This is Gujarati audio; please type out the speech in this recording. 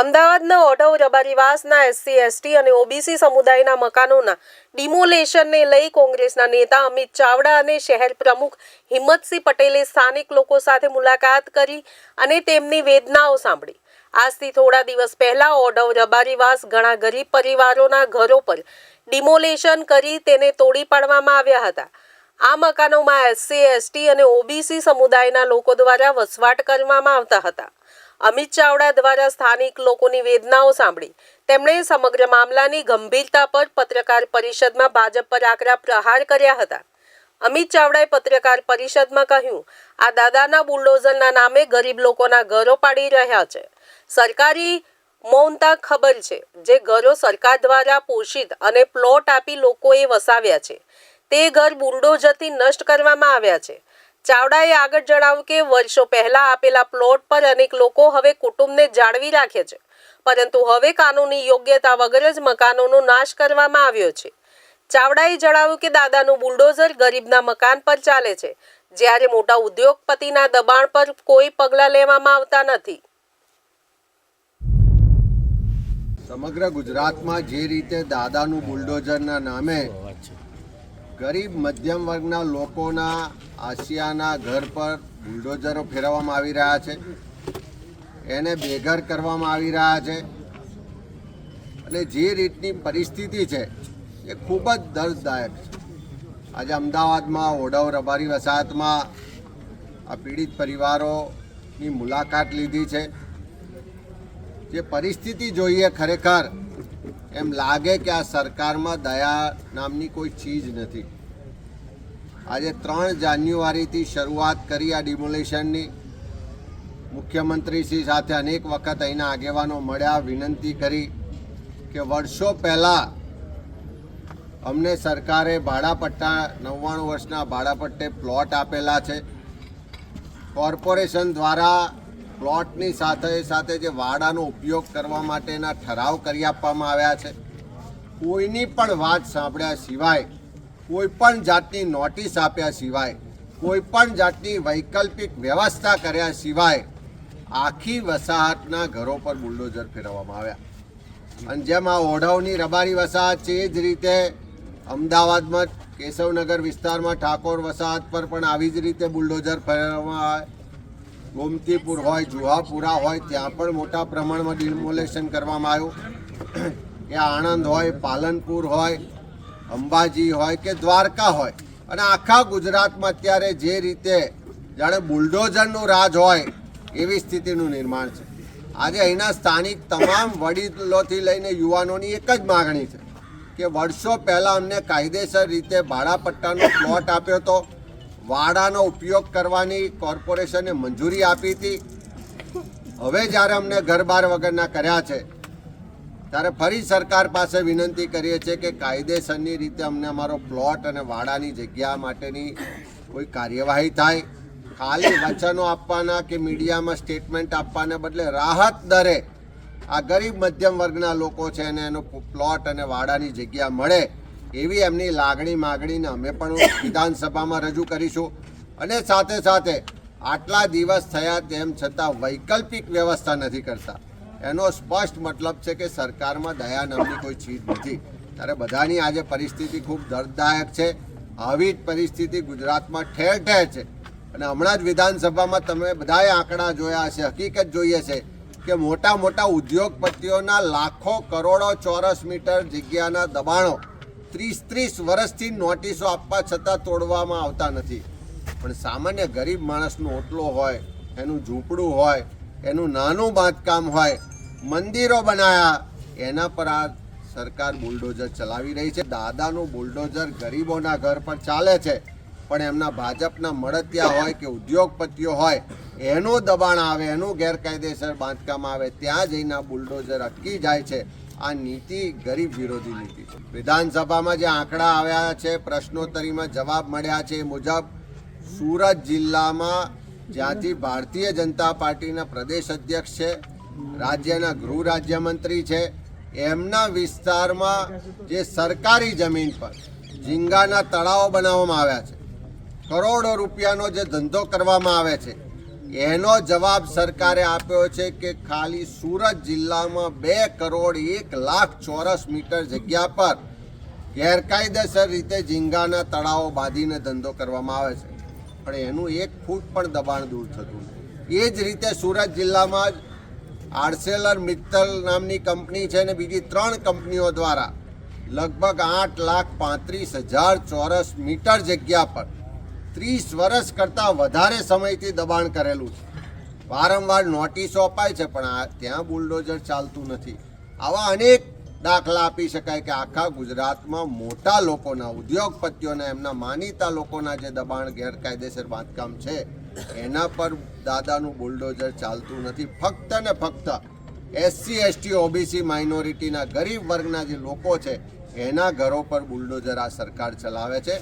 અમદાવાદના ઓઢવ રબારીવાસના એસસી, એસટી અને ઓબીસી સમુદાયના મકાનોના ડિમોલેશનને લઈ કોંગ્રેસના નેતા અમિત ચાવડા અને શહેર પ્રમુખ હિંમતસિંહ પટેલે સ્થાનિક લોકો સાથે મુલાકાત કરી અને તેમની વેદનાઓ સાંભળી. આજથી થોડા દિવસ પહેલા ઓઢવ રબારીવાસ ઘણા ગરીબ પરિવારોના ઘરો પર ડિમોલેશન કરી તેને તોડી પાડવામાં આવ્યા હતા. આ મકાનોમાં એસસી, એસટી અને ઓબીસી સમુદાયના લોકો દ્વારા વસવાટ કરવામાં આવતા હતા. અમિત ચાવડા દ્વારા સ્થાનિક લોકોની વેદનાઓ સાંભળી. તેમણે સમગ્ર મામલાની ગંભીરતા પર પત્રકાર પરિષદમાં ભાજપ પર આકરા પ્રહાર કર્યા હતા. અમિત ચાવડાએ પત્રકાર પરિષદમાં કહ્યું, આ દાદાના બુલડોઝરના નામે ગરીબ લોકોના ઘરો પાડી રહ્યા છે. સરકારી મૌનતા ખબર છે જે ઘરો સરકાર દ્વારા પોષિત અને પ્લોટ આપી લોકોએ વસાવ્યા છે. તે ઘર બુલડોઝરથી નષ્ટ કરવામાં આવ્યા છે. ચાવડાએ આગળ જણાવ્યું કે વર્ષો પહેલા આપેલા પ્લોટ પર અનેક લોકો હવે કુટુંબને જાળવી રાખે છે. પરંતુ હવે કાનૂની યોગ્યતા વગર જ મકાનોનો નાશ કરવામાં આવ્યો છે. ચાવડાએ જણાવ્યું કે દાદાનું બુલડોઝર ગરીબના મકાન પર ચાલે છે. જ્યારે મોટા ઉદ્યોગપતિના દબાણ પર કોઈ પગલાં લેવામાં આવતા નથી. સમગ્ર ગુજરાતમાં જે રીતે દાદાનું બુલડોઝરના નામે ગરીબ મધ્યમ વર્ગના લોકોના આશિયાના ઘર પર બુલડોઝરો ફેરવવામાં આવી રહ્યા છે. એને બેઘર કરવામાં આવી રહ્યા છે. અને જે રીતની પરિસ્થિતિ છે, એ ખૂબ જ દર્દદાયક છે. આજે અમદાવાદમાં ઓઢવ રબારી વસાહતમાં આ પીડિત પરિવારોની મુલાકાત લીધી છે. જે પરિસ્થિતિ જોઈએ ખરેખર એમ લાગે કે આ સરકારમાં દયા નામની કોઈ ચીજ નથી. આજે ત્રણ જાન્યુઆરીથી શરૂઆત કરી આ ડિમોલેશનની. મુખ્યમંત્રીશ્રી સાથે અનેક વખત અહીંના આગેવાનો મળ્યા, વિનંતી કરી કે વર્ષો પહેલાં અમને સરકારે ભાડાપટ્ટા, નવ્વાણું વર્ષના ભાડાપટ્ટે પ્લોટ આપેલા છે. કોર્પોરેશન દ્વારા પ્લોટની સાથે સાથે જે વાડાનો ઉપયોગ કરવા માટેના ઠરાવ કરી આપવામાં આવ્યા છે. કોઈની પણ વાત સાંભળ્યા સિવાય, કોઈ પણ જાતની નોટિસ આપ્યા સિવાય, કોઈ પણ જાતની વૈકલ્પિક વ્યવસ્થા કર્યા સિવાય આખી વસાહતના ઘરો પર બુલડોઝર ફેરવવામાં આવ્યા. અને જેમ આ ઓઢવની રબારી વસાહત છે, એ જ રીતે અમદાવાદમાં કેશવનગર વિસ્તારમાં ઠાકોર વસાહત પર પણ આવી જ રીતે બુલડોઝર ફેરવવામાં આવે. ગોમતીપુર હોય, જુહાપુરા હોય, ત્યાં પણ મોટા પ્રમાણમાં ડિમોલેશન કરવામાં આવ્યું. કે આણંદ હોય, પાલનપુર હોય, અંબાજી હોય કે દ્વારકા હોય. અને આખા ગુજરાતમાં અત્યારે જે રીતે જાણે બુલડોઝરનું રાજ હોય, એવી સ્થિતિનું નિર્માણ છે. આજે અહીંના સ્થાનિક તમામ વડીલોથી લઈને યુવાનોની એક જ માગણી છે કે વર્ષો પહેલાં અમને કાયદેસર રીતે ભાડાપટ્ટાનો પ્લોટ આપ્યો હતો. વાડાનો ઉપયોગ કરવાની કોર્પોરેશને મંજૂરી આપી હતી. હવે જ્યારે અમને ઘર બાર વગરના કર્યા છે, ત્યારે ફરી સરકાર પાસે વિનંતી કરીએ છીએ કે કાયદેસરની રીતે અમને અમારો પ્લોટ અને વાડાની જગ્યા માટેની કોઈ કાર્યવાહી થાય. ખાલી વચનો આપવાના કે મીડિયામાં સ્ટેટમેન્ટ આપવાને બદલે રાહત દરે આ ગરીબ મધ્યમ વર્ગના લોકો છે એને એનો પ્લોટ અને વાડાની જગ્યા મળે એવી એમની લાગણી માગણીને અમે પણ વિધાનસભામાં રજૂ કરીશું. અને સાથે સાથે આટલા દિવસ થયા તેમ છતાં વૈકલ્પિક વ્યવસ્થા નથી કરતા. એનો સ્પષ્ટ મતલબ છે કે સરકારમાં દયા નામની કોઈ ચીજ નથી. ત્યારે બધાની આજે પરિસ્થિતિ ખૂબ દર્દદાયક છે. આવી જ પરિસ્થિતિ ગુજરાતમાં ઠેર ઠેર છે. અને હમણાં જ વિધાનસભામાં તમે બધાએ આંકડા જોયા હશે, હકીકત જોઈએ છે કે મોટા મોટા ઉદ્યોગપતિઓના લાખો કરોડો ચોરસ મીટર જગ્યાના દબાણો ત્રીસ ત્રીસ વર્ષથી નોટિસો આપવા છતાં તોડવામાં આવતા નથી. પણ સામાન્ય ગરીબ માણસનો ઓટલો હોય, એનું ઝૂંપડું હોય, એનું નાનું બાંધકામ હોય, મંદિરો બનાયા, એના પર આ સરકાર બુલડોઝર ચલાવી રહી છે. દાદાનું બુલડોઝર ગરીબોના ઘર પર ચાલે છે, પણ એમના ભાજપના મળતિયા હોય કે ઉદ્યોગપતિઓ હોય, એનું દબાણ આવે, એનું ગેરકાયદેસર બાંધકામ આવે, ત્યાં જઈને બુલડોઝર અટકી જાય છે. આ નીતિ ગરીબ વિરોધી નીતિ છે. વિધાનસભામાં જે આંકડા આવ્યા છે, પ્રશ્નોત્તરીમાં જવાબ મળ્યા છે એ મુજબ સુરત જિલ્લામાં જ્યાંથી ભારતીય જનતા પાર્ટીના પ્રદેશ અધ્યક્ષ છે, રાજ્યના ગૃહ રાજ્યમંત્રી છે, એમના વિસ્તારમાં જે સરકારી જમીન પર ઝીંગાના તળાવો બનાવવામાં આવ્યા છે. કરોડો રૂપિયાનો જે ધંધો કરવામાં આવે છે એનો જવાબ સરકારે આપ્યો છે કે ખાલી સુરત જિલ્લામાં બે કરોડ એક લાખ ચોરસ મીટર જગ્યા પર ગેરકાયદેસર રીતે ઝીંગાના તળાવો બાંધીને ધંધો કરવામાં આવે છે. પણ એનું એક ફૂટ પણ દબાણ દૂર થતું એ જ રીતે સુરત જિલ્લામાં જ આર્સેલર મિત્તલ નામની કંપની છે અને બીજી ત્રણ કંપનીઓ દ્વારા લગભગ આઠ લાખ પાંત્રીસ હજાર ચોરસ મીટર જગ્યા પર ત્રીસ વર્ષ કરતાં વધારે સમયથી દબાણ કરેલું છે. વારંવાર નોટિસો અપાય છે, પણ આ ત્યાં બુલડોઝર ચાલતું નથી. આવા અનેક દાખલા આપી શકાય કે આખા ગુજરાતમાં મોટા લોકોના, ઉદ્યોગપતિઓના, એમના માનીતા લોકોના જે દબાણ ગેરકાયદેસર બાંધકામ છે, એના પર દાદાનું બુલડોઝર ચાલતું નથી. ફક્ત ને ફક્ત એસસી, એસટી, ઓબીસી માઇનોરિટીના ગરીબ વર્ગના જે લોકો છે, એના ઘરો પર બુલડોઝર આ સરકાર ચલાવે છે.